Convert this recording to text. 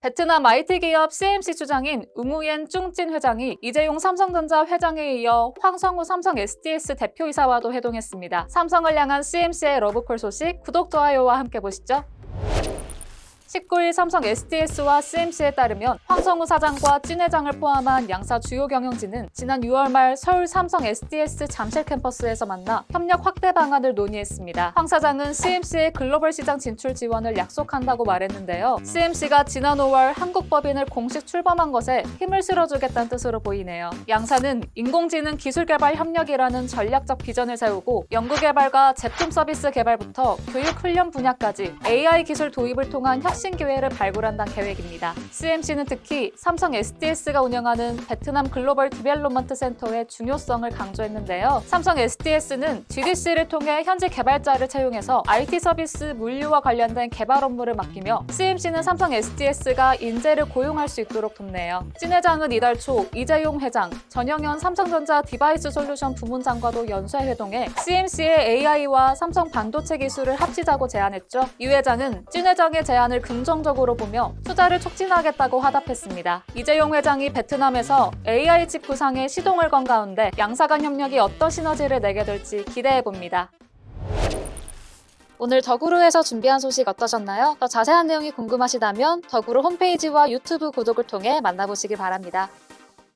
베트남 IT 기업 CMC 주장인 우무옌 쭝찐 회장이 이재용 삼성전자 회장에 이어 황성우 삼성 SDS 대표이사와도 회동했습니다. 삼성을 향한 CMC의 러브콜 소식 구독, 좋아요와 함께 보시죠. 19일 삼성 SDS와 CMC에 따르면 황성우 사장과 찐 회장을 포함한 양사 주요 경영진은 지난 6월 말 서울 삼성 SDS 잠실 캠퍼스에서 만나 협력 확대 방안을 논의했습니다. 황 사장은 CMC의 글로벌 시장 진출 지원을 약속한다고 말했는데요. CMC가 지난 5월 한국 법인을 공식 출범한 것에 힘을 실어주겠다는 뜻으로 보이네요. 양사는 인공지능 기술 개발 협력이라는 전략적 비전을 세우고 연구 개발과 제품 서비스 개발부터 교육 훈련 분야까지 AI 기술 도입을 통한 혁신 기회를 발굴한다는 계획입니다. CMC는 특히 삼성 SDS가 운영하는 베트남 글로벌 디벨롭먼트 센터의 중요성을 강조했는데요. 삼성 SDS는 GDC를 통해 현지 개발자를 채용해서 IT 서비스 물류와 관련된 개발 업무를 맡기며 CMC는 삼성 SDS가 인재를 고용할 수 있도록 돕네요. 찐 회장은 이달 초 이재용 회장, 전영현 삼성전자 디바이스 솔루션 부문장과도 연쇄 회동해 CMC의 AI와 삼성 반도체 기술을 합치자고 제안했죠. 이 회장은 찐 회장의 제안을 긍정적으로 보며 투자를 촉진하겠다고 화답했습니다. 이재용 회장이 베트남에서 AI 칩 구상에 시동을 건 가운데 양사 간 협력이 어떤 시너지를 내게 될지 기대해 봅니다. 오늘 더구루에서 준비한 소식 어떠셨나요? 더 자세한 내용이 궁금하시다면 더구루 홈페이지와 유튜브 구독을 통해 만나보시기 바랍니다.